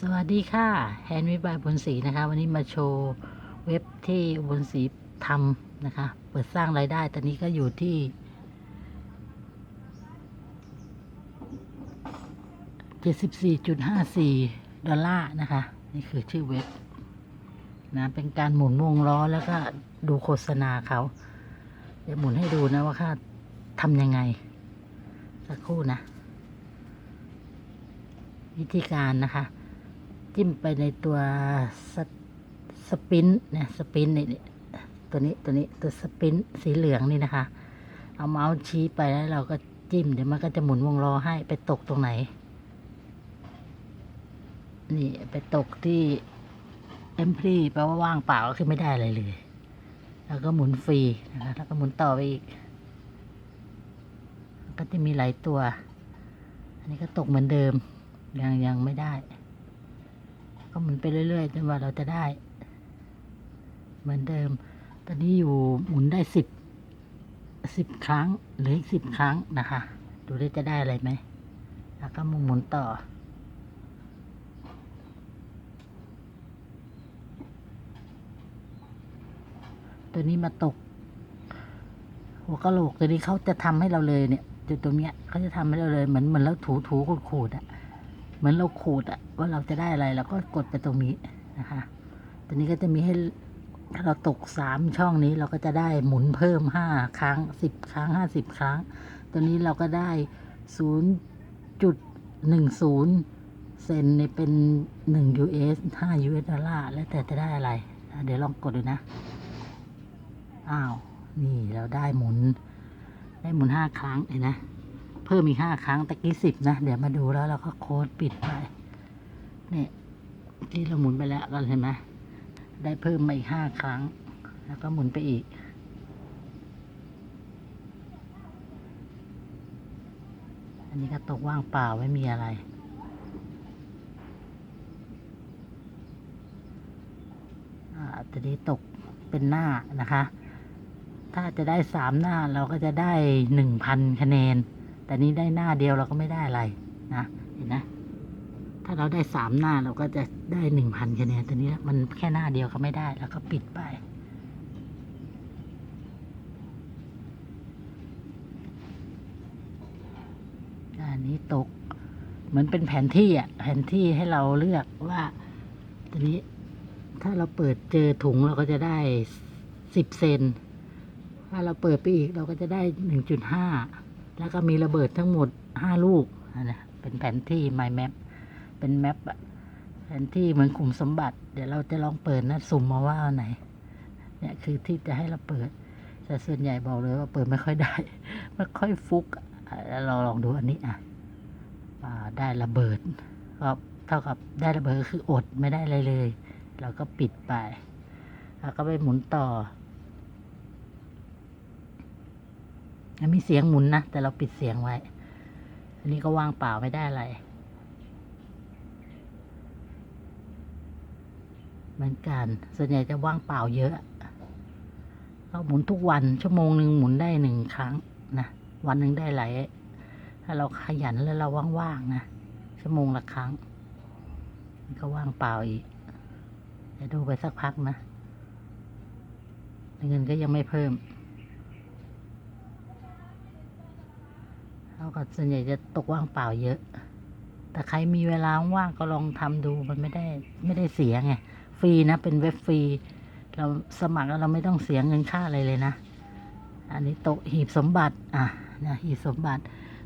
สวัสดีค่ะแฮนด์วิบายบนสีนะคะ วันนี้มาโชว์เว็บที่บนสีทำนะคะ เปิดสร้างรายได้ ตอนนี้ก็อยู่ที่74.54ดอลลาร์นะคะ นี่คือชื่อเว็บนะเป็นการหมุนวงล้อแล้วก็ดูโฆษณาเขา เดี๋ยวหมุนให้ดูนะว่าค่าทำยังไง สักครู่นะ วิธีการนะคะ จิ้มไปในตัวสสปินเนี่ยสปินนี่ตัวนี้ตัวนี้ตัวสปินสีเหลืองนี่นะคะ เอาเมาส์ชี้ไปแล้วเราก็จิ้มเดี๋ยวมันก็จะหมุนวงล้อให้ไปตกตรงไหน นี่ไปตกที่เอ็มพีแปลว่าว่างเปล่าก็คือไม่ได้อะไรเลย แล้วก็หมุนฟรีนะคะแล้วก็หมุนต่อไปอีก ก็จะมีหลายตัว อันนี้ก็ตกเหมือนเดิมยังยังไม่ได้ ก็หมุนไปเรื่อยๆจนกว่าเราจะได้ เหมือนเดิม ตอนนี้อยู่หมุนได้สิบสิบครั้งหรืออีกสิบครั้งนะคะ ดูได้จะได้อะไรไหมแล้วก็มาหมุนต่อ ตัวนี้มาตก หัวกะโหลกตัวนี้เขาจะทำให้เราเลยเนี่ยจุดตรงเนี้ยเขาจะทำให้เราเลยเหมือนเหมือนเราถูถูขูดขูดๆอะ เหมือนเราขูดอะว่าเราจะได้อะไรเราก็กดไปตรงนี้นะคะตัวนี้ก็จะมีให้ถ้าเราตกสามช่องนี้เราก็จะได้หมุนเพิ่มห้าครั้งสิบครั้งห้าสิบครั้ง ตัวนี้เราก็ได้ศูนย์จุดหนึ่งศูนย์เซนเนี่ยเป็นหนึ่ง US ห้า US ดอลลาร์แล้วแต่จะได้อะไร เดี๋ยวลองกดดูนะ อ้าว นี่เราได้หมุน ได้หมุนห้าครั้งเห็นนะ เพิ่มอีกห้าครั้งตะกี้สิบนะ เดี๋ยวมาดูแล้วเราก็โค้ดปิดไปเนี่ยที่เราหมุนไปแล้วก็เห็นไหมได้เพิ่มมาอีกห้าครั้ง แล้วก็หมุนไปอีกอันนี้ก็ตกว่างเปล่าไม่มีอะไรอ่าตัวนี้ตกเป็นหน้านะคะ ถ้าจะได้สามหน้าเราก็จะได้หนึ่งพันคะแนน แต่นี้ได้หน้าเดียวเราก็ไม่ได้อะไรนะเห็นนะถ้าเราได้สามหน้าเราก็จะได้หนึ่งพันคะแนนแต่นี้มันแค่หน้าเดียวก็ไม่ได้แล้วก็ปิดไปอันนี้ตก เหมือนเป็นแผนที่อะแผนที่ให้เราเลือกว่าตัวนี้ถ้าเราเปิดเจอถุงเราก็จะได้สิบเซนถ้าเราเปิดไปอีกเราก็จะได้หนึ่งจุดห้า แล้วก็มีระเบิดทั้งหมดห้าลูกนะเป็นแผนที่ My Map เป็นแมปแผนที่เหมือนขุมสมบัติ เดี๋ยวเราจะลองเปิดนะสุ่มมาว่าอันไหน เนี่ยคือที่จะให้เราเปิด แต่ส่วนใหญ่บอกเลยว่าเปิดไม่ค่อยได้ ไม่ค่อยฟุกแล้วเราลองดูอันนี้อะได้ระเบิดก็เท่ากับได้ระเบิดก็คืออดไม่ได้อะไรเลย เราก็ปิดไป แล้วก็ไปหมุนต่อ มันมีเสียงหมุนนะ แต่เราปิดเสียงไว้ อันนี้ก็ว่างเปล่าไม่ได้อะไร เหมือนกัน ส่วนใหญ่จะว่างเปล่าเยอะเราหมุนทุกวันชั่วโมงหนึ่งหมุนได้หนึ่งครั้งนะวันหนึ่งได้หลายถ้าเราขยันแล้วเราว่างๆนะชั่วโมงละครั้งก็ว่างเปล่าอีกเดี๋ยวดูไปสักพักนะ เงินก็ยังไม่เพิ่ม เขาก็ส่วนใหญ่จะตกว่างเปล่าเยอะ แต่ใครมีเวลาว่างก็ลองทำดูมันไม่ได้ไม่ได้เสียไง ฟรีนะ เป็นเว็บฟรี เราสมัครแล้วเราไม่ต้องเสียเงินค่าอะไรเลยนะ อันนี้โต๊ะหีบสมบัติ อะนะหีบสมบัติ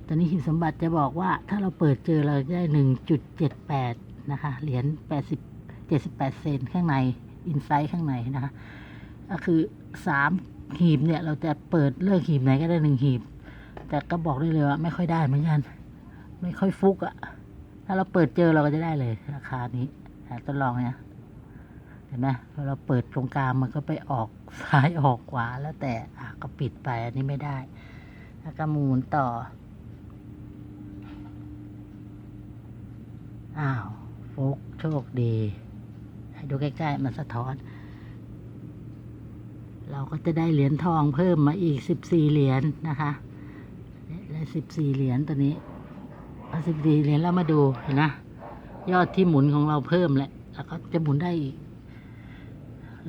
ตัวนี้หีบสมบัติจะบอกว่า ถ้าเราเปิดเจอเราได้หนึ่งจุดเจ็ดแปดนะคะ เหรียญแปดสิบเจ็ดสิบแปดเซนข้างใน อินไซต์ข้างในนะคะ ก็คือสามหีบเนี่ย เราจะเปิดเลือกหีบไหนก็ได้หนึ่งหีบ แต่ก็บอกได้เลยว่าไม่ค่อยได้เหมือนกัน ไม่ค่อยฟุกอะถ้าเราเปิดเจอเราก็จะได้เลย ราคานี้อะทดลองเนี่ยเห็นไหมพอเราเปิดตรงกลางมันก็ไปออกซ้ายออกขวาแล้วแต่อะก็ปิดไปอันนี้ไม่ได้ แล้วก็หมุนต่อ อ้าวฟุกโชคดีให้ดูใกล้ๆมันสะท้อน เราก็จะได้เหรียญทองเพิ่มมาอีกสิบสี่เหรียญนะคะ สิบสี่เหรียญตัวนี้เอาสิบสี่เหรียญแล้วมาดูเห็นนะยอดที่หมุนของเราเพิ่มแหละแล้วก็จะหมุนได้อีก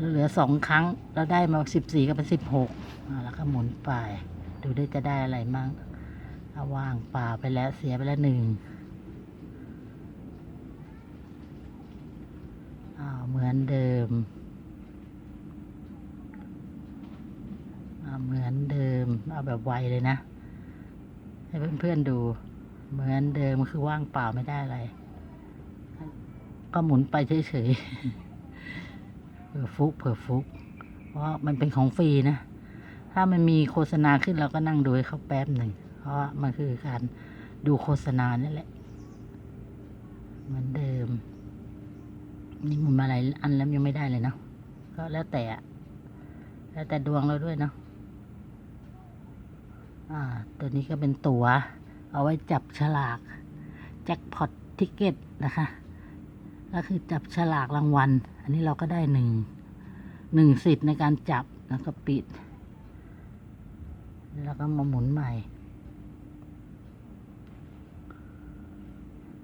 เหลือสองครั้งเราได้มาสิบสี่ก็เป็นสิบหกแล้วก็หมุนไป ดูได้จะได้อะไรมั่งเอาว่างเปล่าไปแล้วเสียไปแล้วหนึ่งเหมือนเดิม เหมือนเดิม เอาแบบไวเลยนะ ให้เพื่อนๆดู เหมือนเดิมคือว่างเปล่าไม่ได้อะไร ก็หมุนไปเฉยๆเผื่อฟุกเผื่อฟุก เพราะมันเป็นของฟรีนะ ถ้ามันมีโฆษณาขึ้นเราก็นั่งดูให้เขาแป๊บหนึ่ง เพราะมันคือการดูโฆษณานี่แหละ เหมือนเดิม นี่หมุนมาหลายอันแล้วยังไม่ได้เลยเนาะก็แล้วแต่แล้วแต่ดวงเราด้วยเนาะ ตัวนี้ก็เป็นตัว๋ว เอาไว้จับฉลาก แจ็คพอตทิเก็ตนะคะ ก็คือจับฉลากรางวัล อันนี้เราก็ได้หนึ่งหนึ่งสิทธิ์ในการจับแล้วก็ปิด แล้วก็มาหมุนใหม่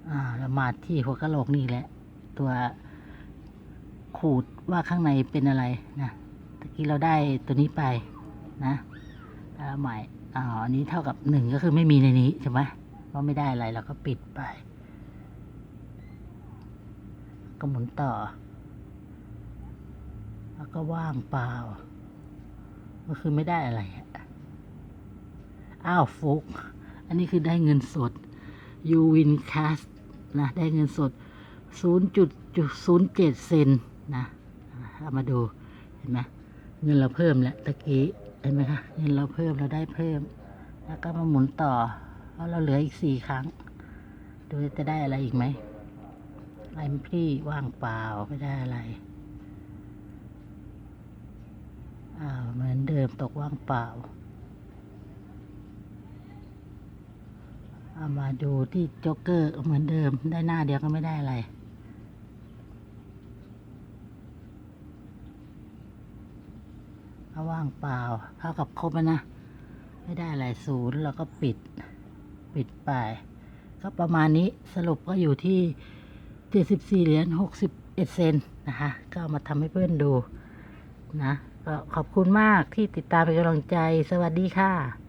อ่าเรามาที่หัวกะโหลกนี่แหละ ตัวขูดว่าข้างในเป็นอะไรนะตะกี้เราได้ตัวนี้ไปนะใหม่ อ่าอันนี้เท่ากับหนึ่งก็คือไม่มีในนี้ใช่ไหมเพราะไม่ได้อะไรเราก็ปิดไป ก็หมุนต่อ แล้วก็ว่างเปล่า ก็คือไม่ได้อะไรอะอ้าวฟุก อันนี้คือได้เงินสดยูวินคาสนะได้เงินสด 0.07 เซนนะเอามาดู เห็นไหมเงินเราเพิ่มแล้วตะกี้ ห็นไหมคะเงินเราเพิ่มเราได้เพิ่ม แล้วก็มาหมุนต่อเพราะเราเหลืออีกสี่ครั้ง ดูจะได้อะไรอีกไหมไอมพี่ว่างเปล่าไม่ได้อะไรอ่าวเหมือนเดิมตกว่างเปล่าเอามาดูที่โจ๊กเกอร์เหมือนเดิมได้หน้าเดียวก็ไม่ได้อะไร เอา ว่างเปล่าเท่ากับครบแล้วนะ ไม่ได้อะไรศูนย์เราก็ปิดปิดไป ก็ประมาณนี้สรุปก็อยู่ที่ 74 เหรียญ 61เอ็ดเซนนะคะ ก็เอามาทำให้เพื่อนดูนะก็ขอบคุณมากที่ติดตามเป็นกำลังใจสวัสดีค่ะ